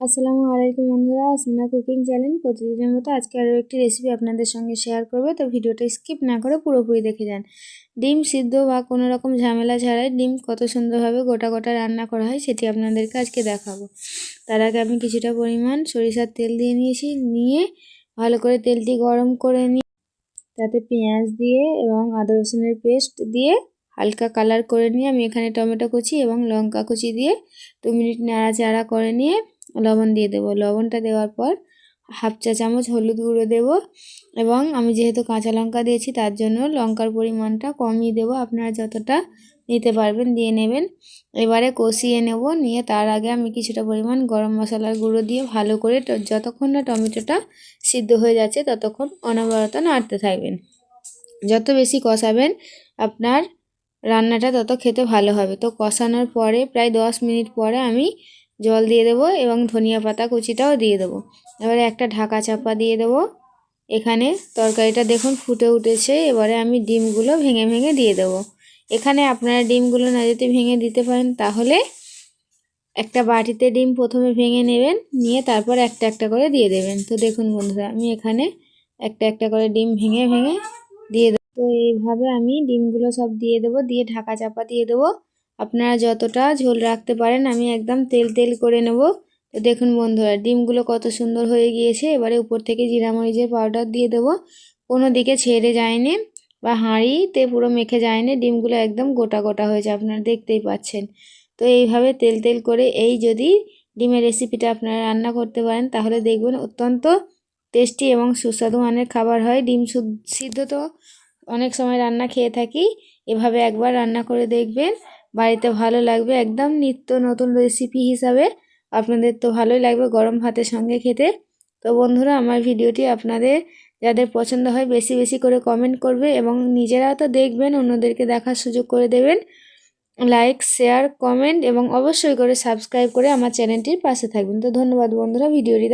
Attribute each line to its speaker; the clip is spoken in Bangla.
Speaker 1: আসসালামু আলাইকুম বন্ধুরা, আসমিনা কুকিং চ্যানেল। প্রতিদিনের মতো আজকে আরও একটি রেসিপি আপনাদের সঙ্গে শেয়ার করবে। তো ভিডিওটা স্কিপ না করে পুরোপুরি দেখে যান। ডিম সিদ্ধ বা কোনো রকম ঝামেলা ছাড়াই ডিম কত সুন্দরভাবে গোটা গোটা রান্না করা হয় সেটি আপনাদেরকে আজকে দেখাবো। তার আগে আমি কিছুটা পরিমাণ সরিষার তেল দিয়ে নিয়েছি। নিয়ে ভালো করে তেলটি গরম করে নিয়ে তাতে পেঁয়াজ দিয়ে এবং আদা রসুনের পেস্ট দিয়ে হালকা কালার করে নিয়ে আমি এখানে টমেটো কুচি এবং লঙ্কা কুচি দিয়ে দু মিনিট নাড়াচাড়া করে নিয়ে লবণ দিয়ে দেব। লবণটা দেওয়ার পর হাফ চা চামচ হলুদ গুঁড়ো দেব এবং আমি যেহেতু কাঁচা লঙ্কা দিয়েছি, তার জন্য লঙ্কার পরিমাণটা কমই দেব। আপনারা যতটা নিতে পারবেন দিয়ে নেবেন। এবারে কষিয়ে নেব, নিয়ে তার আগে আমি কিছুটা পরিমাণ গরম মশলার গুঁড়ো দিয়ে ভালো করে যতক্ষণ না টমেটোটা সিদ্ধ হয়ে যাচ্ছে, ততক্ষণ অনবরত নাড়তে থাকবেন। যত বেশি কষাবেন, আপনার রান্নাটা তত খেতে ভালো হবে। তো কষানোর পরে প্রায় দশ মিনিট পরে আমি জল দিয়ে দেবো এবং ধনিয়া পাতা কুচিটাও দিয়ে দেবো। এবারে একটা ঢাকা চাপা দিয়ে দেবো। এখানে তরকারিটা দেখুন ফুটে উঠেছে। এবারে আমি ডিমগুলো ভেঙে ভেঙে দিয়ে দেবো। এখানে আপনারা ডিমগুলো না যদি ভেঙে দিতে পারেন, তাহলে একটা বাটিতে ডিম প্রথমে ভেঙে নেবেন, নিয়ে তারপর একটা একটা করে দিয়ে দেবেন। তো দেখুন বন্ধুরা, আমি এখানে একটা একটা করে ডিম ভেঙে ভেঙে দিয়ে দেবো। তো এইভাবে আমি ডিমগুলো সব দিয়ে দেবো, দিয়ে ঢাকা চাপা দিয়ে দেবো। আপনারা যতটা ঝোল রাখতে পারেন, আমি একদম তেল তেল করে নেব। তো দেখুন বন্ধুরা, ডিমগুলো কত সুন্দর হয়ে গিয়েছে। এবারে উপর থেকে জিরা মরিচের পাউডার দিয়ে দেবো। কোনো দিকে ছেড়ে যায়নি বা হাঁড়িতে পুরো মেখে যায়নি, ডিমগুলো একদম গোটা গোটা হয়েছে, আপনারা দেখতেই পাচ্ছেন। তো এইভাবে তেল তেল করে এই যদি ডিমের রেসিপিটা আপনারা রান্না করতে পারেন, তাহলে দেখবেন অত্যন্ত টেস্টি এবং সুস্বাদু মানের খাবার হয়। ডিম সিদ্ধ তো অনেক সময় রান্না খেয়ে থাকি, এভাবে একবার রান্না করে দেখবেন। বাড়িতে ভালো লাগবে, একদম নিত্য নতুন রেসিপি হিসাবে। আপনাদের তো ভালোই লাগবে গরম ভাতের সঙ্গে খেতে। তো বন্ধুরা, আমার ভিডিওটি আপনাদের যাদের পছন্দ হয় বেশি বেশি করে কমেন্ট করবে এবং নিজেরা তো দেখবেন, অন্যদেরকে দেখার সুযোগ করে দেবেন। লাইক শেয়ার কমেন্ট এবং অবশ্যই করে সাবস্ক্রাইব করে আমার চ্যানেলটির পাশে থাকবেন। তো ধন্যবাদ বন্ধুরা, ভিডিওটি